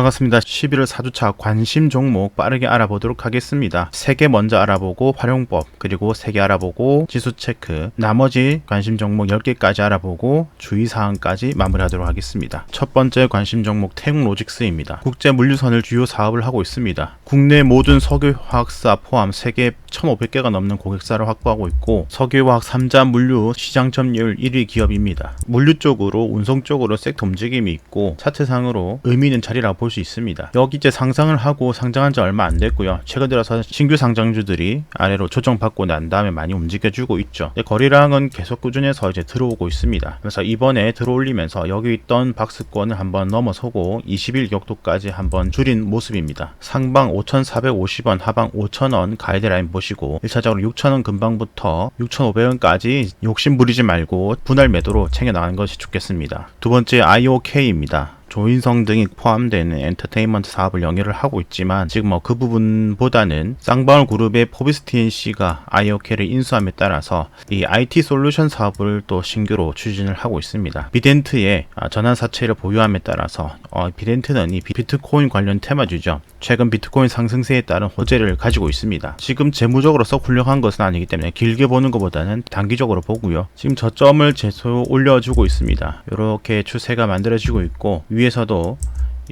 반갑습니다. 11월 4주차 관심 종목 빠르게 알아보도록 하겠습니다. 3개 먼저 알아보고 활용법, 그리고 3개 알아보고 지수 체크, 나머지 관심 종목 10개까지 알아보고 주의사항까지 마무리하도록 하겠습니다. 첫 번째 관심 종목 태웅로직스입니다. 국제 물류선을 주요 사업을 하고 있습니다. 국내 모든 석유화학사 포함 세계 1,500개가 넘는 고객사를 확보하고 있고 석유화학 3자 물류 시장 점유율 1위 기업입니다. 물류 쪽으로 운송 쪽으로 섹터 움직임이 있고 차트상으로 의미 있는 자리라고 볼 수 있습니다. 여기 이제 상상을 하고 상장한 지 얼마 안 됐고요. 최근 들어서 신규 상장주들이 아래로 조정받고 난 다음에 많이 움직여주고 있죠. 거래량은 계속 꾸준해서 이제 들어오고 있습니다. 그래서 이번에 들어올리면서 여기 있던 박스권을 한번 넘어서고 21 격도까지 한번 줄인 모습입니다. 상방 5,450원, 하방 5,000원 가이드라인 보시고 1차적으로 6,000원 근방부터 6,500원까지 욕심 부리지 말고 분할 매도로 챙겨 나가는 것이 좋겠습니다. 두 번째 IOK입니다. 조인성 등이 포함되는 엔터테인먼트 사업을 영위를 하고 있지만 지금 뭐 그 부분보다는 쌍방울 그룹의 포비스티인 씨가 아이오케를 인수함에 따라서 이 IT 솔루션 사업을 또 신규로 추진을 하고 있습니다. 비덴트의 아, 전환 사채를 보유함에 따라서 어, 비덴트는 이 비트코인 관련 테마주죠. 최근 비트코인 상승세에 따른 호재를 가지고 있습니다. 지금 재무적으로 썩 훌륭한 것은 아니기 때문에 길게 보는 것보다는 단기적으로 보고요. 지금 저점을 계속 올려주고 있습니다. 이렇게 추세가 만들어지고 있고 위 에서도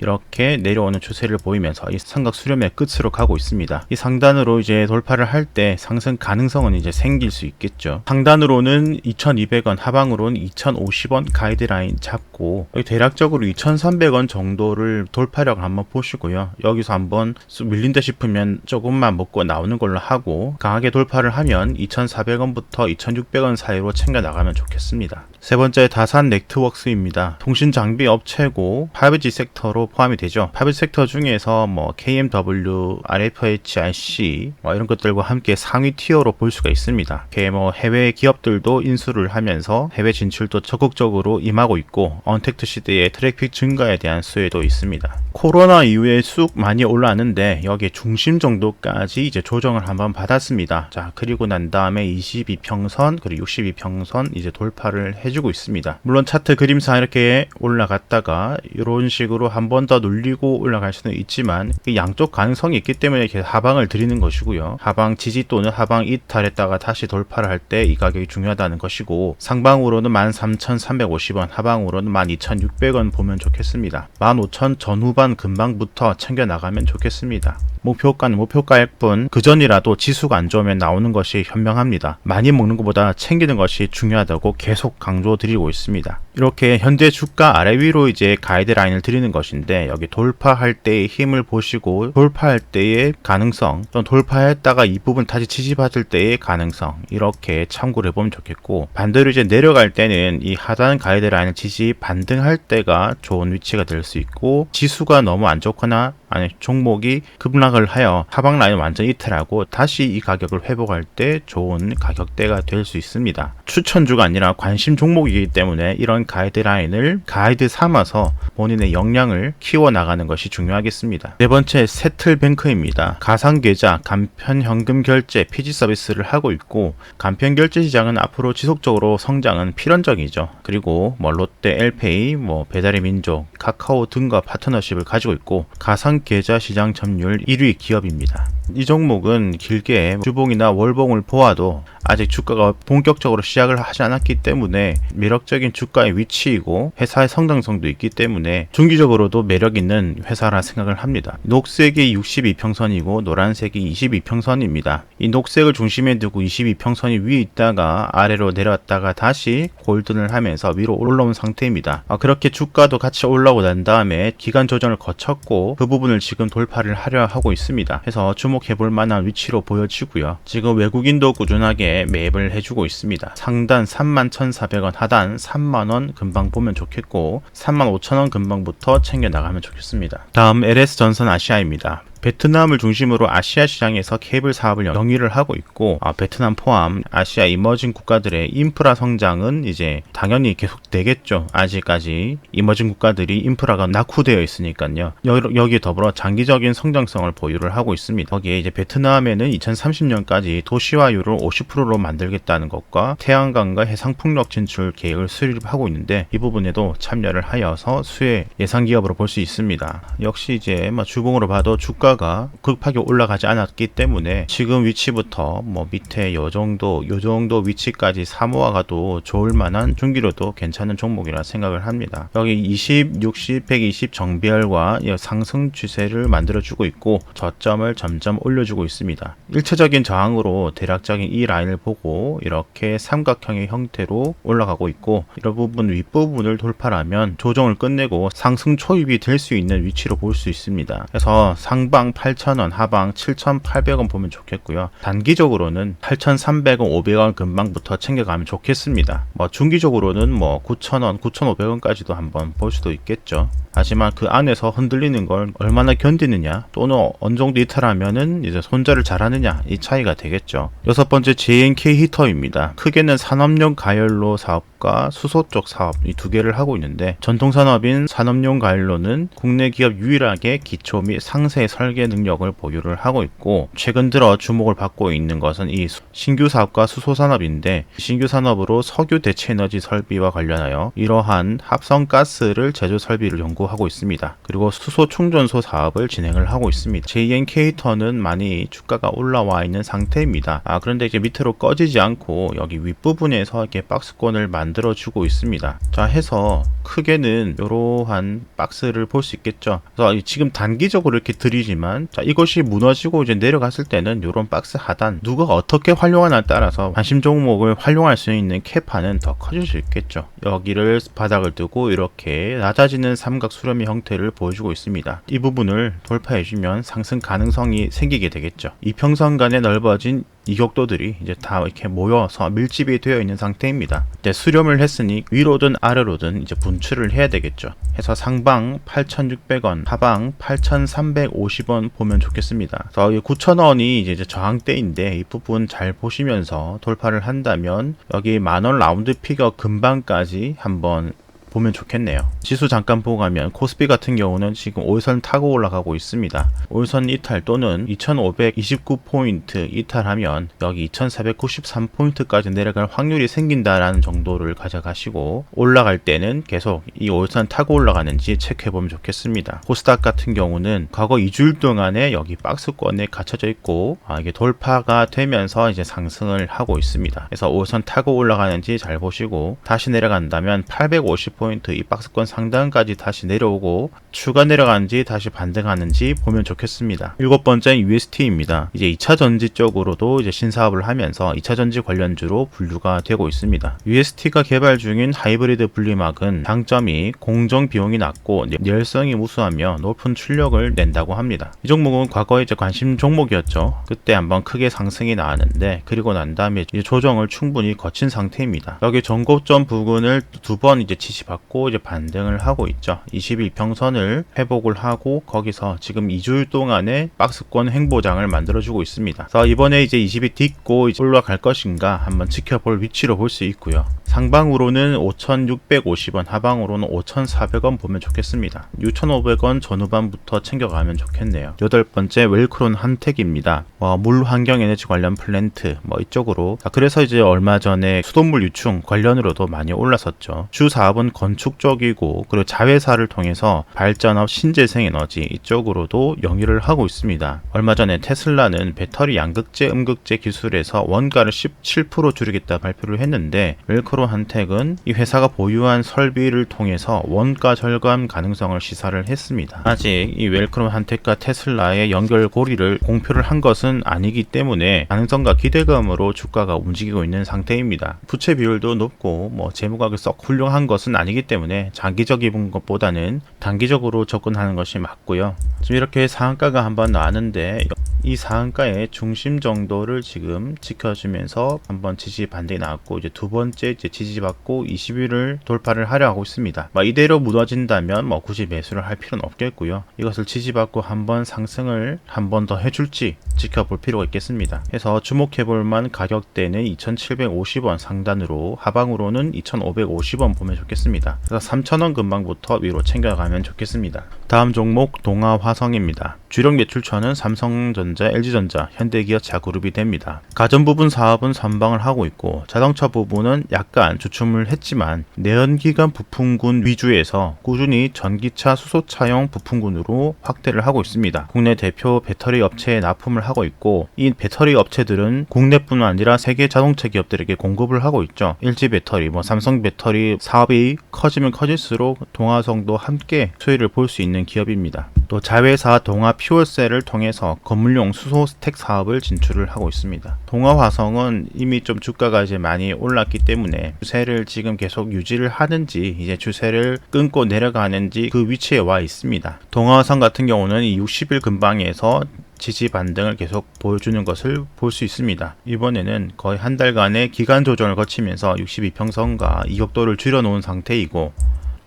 이렇게 내려오는 추세를 보이면서 이 삼각 수렴의 끝으로 가고 있습니다. 이 상단으로 이제 돌파를 할 때 상승 가능성은 이제 생길 수 있겠죠. 상단으로는 2,200원, 하방으로는 2,050원 가이드라인 잡고 대략적으로 2,300원 정도를 돌파력을 한번 보시고요. 여기서 한번 쑥 밀린다 싶으면 조금만 먹고 나오는 걸로 하고 강하게 돌파를 하면 2,400원부터 2,600원 사이로 챙겨 나가면 좋겠습니다. 세 번째 다산 네트워크스입니다. 통신 장비 업체고 5G 섹터로 포함이 되죠. 5G 섹터 중에서 뭐 KMW, RFHIC 뭐 이런 것들과 함께 상위 티어로 볼 수가 있습니다. 이렇게 뭐 해외 기업들도 인수를 하면서 해외 진출도 적극적으로 임하고 있고 언택트 시대의 트래픽 증가에 대한 수혜도 있습니다. 코로나 이후에 쑥 많이 올라왔는데 여기에 중심 정도까지 이제 조정을 한번 받았습니다. 자 그리고 난 다음에 22평선 그리고 62평선 이제 돌파를 해주 고 있습니다. 물론 차트 그림상 이렇게 올라갔다가 이런 식으로 한 번 더 눌리고 올라갈 수는 있지만 이 양쪽 가능성이 있기 때문에 이렇게 하방을 드리는 것이고요. 하방 지지 또는 하방 이탈했다가 다시 돌파를 할 때 이 가격이 중요하다는 것이고 상방으로는 13,350원, 하방으로는 12,600원 보면 좋겠습니다. 15,000 전후반 근방부터 챙겨 나가면 좋겠습니다. 목표가는 목표가일 뿐 그전이라도 지수가 안 좋으면 나오는 것이 현명합니다. 많이 먹는 것보다 챙기는 것이 중요하다고 계속 강조 드리고 있습니다. 이렇게 현재 주가 아래 위로 이제 가이드라인을 드리는 것인데 여기 돌파할 때의 힘을 보시고 돌파할 때의 가능성 또는 돌파했다가 이 부분 다시 지지받을 때의 가능성 이렇게 참고를 해보면 좋겠고 반대로 이제 내려갈 때는 이 하단 가이드라인을 지지 반등할 때가 좋은 위치가 될 수 있고 지수가 너무 안 좋거나 아니 종목이 급락을 하여 하방 라인 완전 이탈하고 다시 이 가격을 회복할 때 좋은 가격대가 될 수 있습니다. 추천주가 아니라 관심 종목이기 때문에 이런 가이드라인을 가이드 삼아서 본인의 역량을 키워 나가는 것이 중요하겠습니다. 네 번째 세틀뱅크입니다. 가상 계좌, 간편 현금 결제, 피지 서비스를 하고 있고 간편 결제 시장은 앞으로 지속적으로 성장은 필연적이죠. 그리고 뭐 롯데, 엘페이, 뭐 배달의 민족, 카카오 등과 파트너십을 가지고 있고 가상 계좌 시장 점유율 1위 기업입니다. 이 종목은 길게 주봉이나 월봉을 보아도 아직 주가가 본격적으로 시작을 하지 않았기 때문에 매력적인 주가의 위치이고 회사의 성장성도 있기 때문에 중기적으로도 매력 있는 회사라 생각을 합니다. 녹색이 62평선이고 노란색이 22평선입니다. 이 녹색을 중심에 두고 22평선이 위에 있다가 아래로 내려왔다가 다시 골든을 하면서 위로 올라온 상태입니다. 아, 그렇게 주가도 같이 올라오고 난 다음에 기간 조정을 거쳤고 그 부분을 지금 돌파를 하려 하고 있습니다. 그래서 주목 해 볼 만한 위치로 보여지고요. 지금 외국인도 꾸준하게 매입을 해주고 있습니다. 상단 31,400원, 하단 3만원 금방 보면 좋겠고 35,000원 금방부터 챙겨 나가면 좋겠습니다. 다음 LS 전선 아시아입니다. 베트남을 중심으로 아시아 시장에서 케이블 사업을 영위를 하고 있고 아, 베트남 포함 아시아 이머징 국가들의 인프라 성장은 이제 당연히 계속 되겠죠. 아직까지 이머징 국가들이 인프라가 낙후되어 있으니까요. 여, 여기에 더불어 장기적인 성장성을 보유를 하고 있습니다. 거기에 이제 베트남에는 2030년까지 도시화율을 50%로 만들겠다는 것과 태양광과 해상풍력 진출 계획을 수립하고 있는데 이 부분에도 참여를 하여서 수혜 예상 기업으로 볼 수 있습니다. 역시 이제 뭐 주봉으로 봐도 주가 가 급하게 올라가지 않았기 때문에 지금 위치부터 뭐 밑에 요 정도 요 정도 위치까지 사모아 가도 좋을 만한 중기로도 괜찮은 종목이라 생각을 합니다. 여기 20, 60, 120 정비열과 이 상승 추세를 만들어주고 있고 저점을 점점 올려주고 있습니다. 일차적인 저항으로 대략적인 이 라인을 보고 이렇게 삼각형의 형태로 올라가고 있고 이런 부분 윗부분을 돌파하면 조정을 끝내고 상승 초입이 될 수 있는 위치로 볼 수 있습니다. 그래서 상방 8,000원, 하방 7,800원 보면 좋겠고요. 단기적으로는 8,300원, 500원 근방부터 챙겨가면 좋겠습니다. 뭐 중기적으로는 뭐 9,000원, 9,500원까지도 한번 볼 수도 있겠죠. 하지만 그 안에서 흔들리는 걸 얼마나 견디느냐 또는 어느 정도 이탈하면은 이제 손절을 잘하느냐 이 차이가 되겠죠. 여섯 번째 JNK 히터입니다. 크게는 산업용 가열로 사업과 수소 쪽 사업 이 두 개를 하고 있는데 전통 산업인 산업용 가열로는 국내 기업 유일하게 기초 및 상세 설계 능력을 보유를 하고 있고 최근 들어 주목을 받고 있는 것은 이 수- 신규 사업과 수소 산업인데 신규 산업으로 석유 대체 에너지 설비와 관련하여 이러한 합성 가스를 제조 설비를 연구하고 있습니다. 그리고 수소 충전소 사업을 진행을 하고 있습니다. JNK터는 많이 주가가 올라와 있는 상태입니다. 아 그런데 이제 밑으로 꺼지지 않고 여기 윗부분에서 이렇게 박스권을 만들어 주고 있습니다. 자 해서 크게는 이러한 박스를 볼 수 있겠죠. 그래서 이 지금 단기적으로 이렇게 들이지 만 자 이것이 무너지고 이제 내려갔을 때는 이런 박스 하단 누가 어떻게 활용하냐에 따라서 관심 종목을 활용할 수 있는 캐파는 더 커질 수 있겠죠. 여기를 바닥을 뜨고 이렇게 낮아지는 삼각 수렴의 형태를 보여주고 있습니다. 이 부분을 돌파해 주면 상승 가능성이 생기게 되겠죠. 이평선 간에 넓어진 이격도들이 이제 다 이렇게 모여서 밀집이 되어 있는 상태입니다. 이제 수렴을 했으니 위로든 아래로든 이제 분출을 해야 되겠죠. 해서 상방 8,600원, 하방 8,350원 보면 좋겠습니다. 그래서 이 9,000원이 이제 저항대인데 이 부분 잘 보시면서 돌파를 한다면 여기 만원 라운드 피겨 근방까지 한번 보면 좋겠네요. 지수 잠깐 보고 가면 코스피 같은 경우는 지금 5선 타고 올라가고 있습니다. 5선 이탈 또는 2529포인트 이탈하면 여기 2493포인트까지 내려갈 확률이 생긴다라는 정도를 가져가시고 올라갈 때는 계속 이 5선 타고 올라가는지 체크해 보면 좋겠습니다. 코스닥 같은 경우는 과거 2주일 동안에 여기 박스권에 갇혀져 있고 아, 이게 돌파가 되면서 이제 상승을 하고 있습니다. 그래서 5선 타고 올라가는지 잘 보시고 다시 내려간다면 850 포인트 이 박스권 상단까지 다시 내려오고 추가 내려가는지 다시 반등하는지 보면 좋겠습니다. 일곱 번째 UST입니다. 이제 2차 전지 쪽으로도 이제 신사업을 하면서 2차 전지 관련주로 분류가 되고 있습니다. UST가 개발 중인 하이브리드 분리막은 장점이 공정 비용이 낮고 열성이 우수하며 높은 출력을 낸다고 합니다. 이 종목은 과거에 이제 관심 종목이었죠. 그때 한번 크게 상승이 나왔는데 그리고 난 다음에 조정을 충분히 거친 상태입니다. 여기 전고점 부근을 두 번 이제 지시 받고 이제 반등을 하고 있죠. 21평선을 회복을 하고 거기서 지금 2주일 동안의 박스권 횡보장을 만들어주고 있습니다. 그래서 이번에 이제 20이 딛고 올라갈 것인가 한번 지켜볼 위치로 볼 수 있고요. 상방으로는 5,650원, 하방으로는 5,400원 보면 좋겠습니다. 6,500원 전후반부터 챙겨가면 좋겠네요. 여덟 번째 웰크론 한택입니다. 뭐, 물 환경 에너지 관련 플랜트 뭐 이쪽으로 자, 그래서 이제 얼마 전에 수돗물 유충 관련으로도 많이 올랐었죠. 주 사업은 건축 쪽이고 그리고 자회사를 통해서 발전업 신재생 에너지 이쪽으로도 영위를 하고 있습니다. 얼마 전에 테슬라는 배터리 양극재 음극재 기술에서 원가를 17% 줄이겠다 발표를 했는데 웰크론 한택은 이 회사가 보유한 설비를 통해서 원가 절감 가능성을 시사를 했습니다. 아직 이 웰크론 한택과 테슬라의 연결고리를 공표를 한 것은 아니기 때문에 가능성과 기대감으로 주가가 움직이고 있는 상태입니다. 부채 비율도 높고 뭐 재무각이 썩 훌륭한 것은 아니기 때문에 장기적인 것보다는 단기적으로 접근하는 것이 맞고요. 지금 이렇게 상한가가 한번 나왔는데 이 상한가의 중심 정도를 지금 지켜주면서 한번 지지 반등이 나왔고 이제 두 번째 이제 지지받고 20일을 돌파를 하려 하고 있습니다. 뭐 이대로 무너진다면 뭐 굳이 매수를 할 필요는 없겠고요. 이것을 지지받고 한번 상승을 한 번 더 해줄지 지켜볼 필요가 있겠습니다. 그래서 주목해볼 만 가격대는 2,750원 상단으로 하방으로는 2,550원 보면 좋겠습니다. 그래서 3,000원 근방부터 위로 챙겨가면 좋겠습니다. 다음 종목 동아화성입니다. 주력 매출처는 삼성전자, LG전자, 현대기아차 그룹이 됩니다. 가전 부분 사업은 선방을 하고 있고 자동차 부분은 약간 주춤을 했지만 내연기관 부품군 위주에서 꾸준히 전기차 수소차용 부품군으로 확대를 하고 있습니다. 국내 대표 배터리 업체에 납품을 하고 있고 이 배터리 업체들은 국내뿐 아니라 세계 자동차 기업들에게 공급을 하고 있죠. LG 배터리, 뭐 삼성 배터리 사업이 커지면 커질수록 동화성도 함께 수혜를 볼 수 있는 기업입니다. 또 자회사 동아 퓨어셀을 통해서 건물용 수소 스택 사업을 진출을 하고 있습니다. 동아화성은 이미 좀 주가가 이제 많이 올랐기 때문에 추세를 지금 계속 유지를 하는지 이제 추세를 끊고 내려가는지 그 위치에 와 있습니다. 동아화성 같은 경우는 이 60일 근방에서 지지 반등을 계속 보여주는 것을 볼 수 있습니다. 이번에는 거의 한 달간의 기간 조정을 거치면서 62평선과 이격도를 줄여놓은 상태이고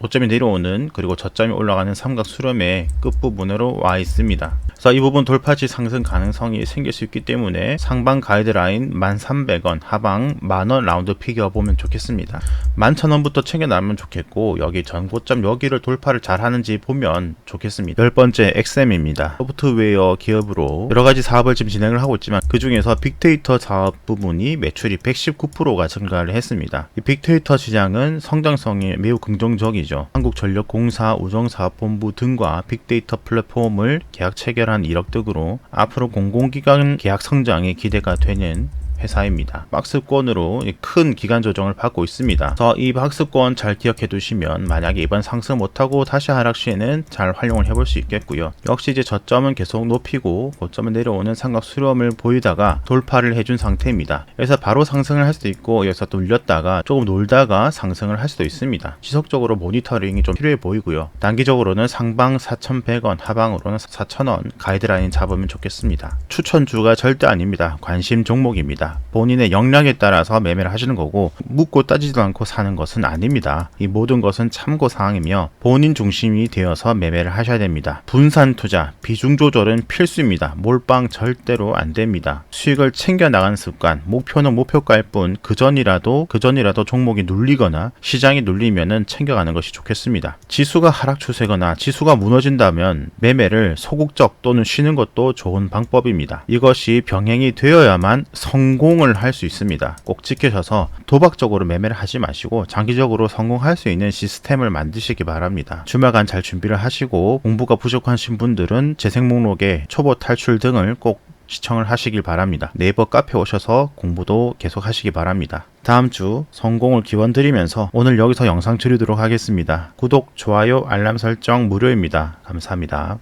고점이 내려오는 그리고 저점이 올라가는 삼각 수렴의 끝부분으로 와 있습니다. 그래서 이 부분 돌파치 상승 가능성이 생길 수 있기 때문에 상방 가이드라인 1,300원, 하방 만원 라운드 피겨 보면 좋겠습니다. 11,000원부터 챙겨나면 좋겠고 여기 전고점 여기를 돌파를 잘 하는지 보면 좋겠습니다. 열 번째 XM입니다. 소프트웨어 기업으로 여러 가지 사업을 지금 진행을 하고 있지만 그 중에서 빅데이터 사업 부분이 매출이 119%가 증가를 했습니다. 이 빅데이터 시장은 성장성이 매우 긍정적이죠. 한국전력공사 우정사업본부 등과 빅데이터 플랫폼을 계약 체결 한 이력득으로 앞으로 공공기관 계약 성장이 기대가 되는 회사입니다. 박스권으로 큰 기간 조정을 받고 있습니다. 그래서 이 박스권 잘 기억해 두시면 만약에 이번 상승 못하고 다시 하락 시에는 잘 활용을 해볼 수 있겠고요. 역시 이제 저점은 계속 높이고 고점은 내려오는 삼각 수렴을 보이다가 돌파를 해준 상태입니다. 그래서 바로 상승을 할 수도 있고 여기서 또 올렸다가 조금 놀다가 상승을 할 수도 있습니다. 지속적으로 모니터링이 좀 필요해 보이고요. 단기적으로는 상방 4,100원, 하방으로는 4,000원 가이드라인 잡으면 좋겠습니다. 추천주가 절대 아닙니다. 관심 종목입니다. 본인의 역량에 따라서 매매를 하시는 거고 묻고 따지도 않고 사는 것은 아닙니다. 이 모든 것은 참고 사항이며 본인 중심이 되어서 매매를 하셔야 됩니다. 분산 투자, 비중 조절은 필수입니다. 몰빵 절대로 안 됩니다. 수익을 챙겨 나가는 습관, 목표는 목표가일 뿐 그전이라도 그전이라도 종목이 눌리거나 시장이 눌리면은 챙겨가는 것이 좋겠습니다. 지수가 하락 추세거나 지수가 무너진다면 매매를 소극적 또는 쉬는 것도 좋은 방법입니다. 이것이 병행이 되어야만 성공을 할 수 있습니다. 꼭 지켜셔서 도박적으로 매매를 하지 마시고 장기적으로 성공할 수 있는 시스템을 만드시기 바랍니다. 주말간 잘 준비를 하시고 공부가 부족하신 분들은 재생 목록에 초보 탈출 등을 꼭 시청을 하시길 바랍니다. 네이버 카페 오셔서 공부도 계속 하시기 바랍니다. 다음 주 성공을 기원 드리면서 오늘 여기서 영상 줄이도록 하겠습니다. 구독, 좋아요, 알람 설정 무료입니다. 감사합니다.